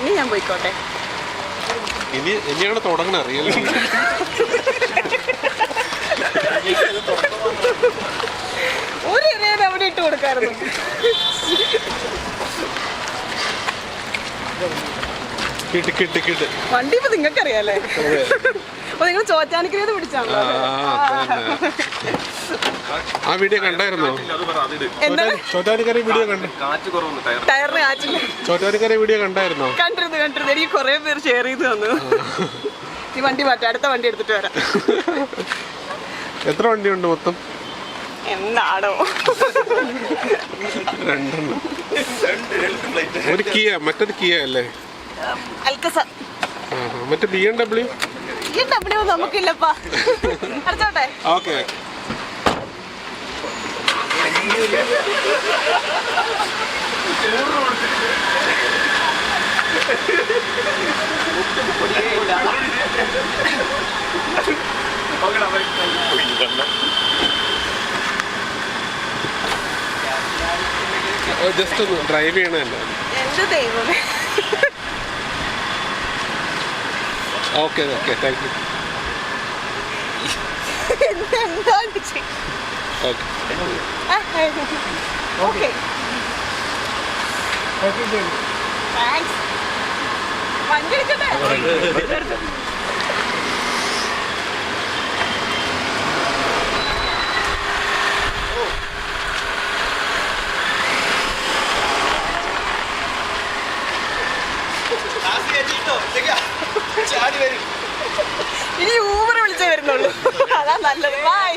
ഇനി ഞാൻ പോയിക്കോട്ടെ. ഇനി ഇനിയാണ് തുടങ്ങണ അറിയാം ഒരു അവിടെ ഇട്ട് കൊടുക്കാറുണ്ട് കിട്ടി കിട്ടി കിട്ടി. വണ്ടി ഇപ്പൊ നിങ്ങൾക്കറിയാലേ. അപ്പൊ നിങ്ങൾ ചോറ്റാനിക്കരേത് പിടിച്ചാണോ ആ വീഡിയോ കണ്ടായിരുന്നോ? എന്താണ് ചോറ്റാനിക്കര വീഡിയോ കണ്ടു. കാറ്റ് കുറവുണ്ട് ടയർ ടയറിന് കാറ്റില്ല. ചോറ്റാനിക്കര വീഡിയോ കണ്ടായിരുന്നോ? കണ്ടിരുന്നു കണ്ടിരുന്നു. എനിക്ക് കുറെ പേര് ഷെയർ ചെയ്ത് തന്നു. ഈ വണ്ടി മാറ്റാം അടുത്ത വണ്ടി എടുത്തിട്ട് വരാം. എത്ര വണ്ടിയുണ്ട് മൊത്തം? എന്താണോ രണ്ടെണ്ണം. ഒരു കിയ മറ്റൊരു കിയ അല്ലേ? അൽക്കസ. മറ്റേ ബി എം ഡബ്ല്യു ഈ ഡബ്ല്യൂ നമുക്കില്ലപ്പാ. അടച്ചോട്ടെ. ഓക്കെ. ജസ്റ്റ് ഒന്ന് ഡ്രൈവ് ചെയ്യണല്ലോ എന്ത് ദൈവമേ. ഓക്കെ ഓക്കെ താങ്ക് യു എന്താണ് ചെയ്യ- ഓക്കെ ആ, ഓക്കെ താങ്ക്സ് വണ്ടി ഇനി ഊബർ വിളിച്ചേ വരുന്നുള്ളൂ. അതാ നല്ലത്. ബൈ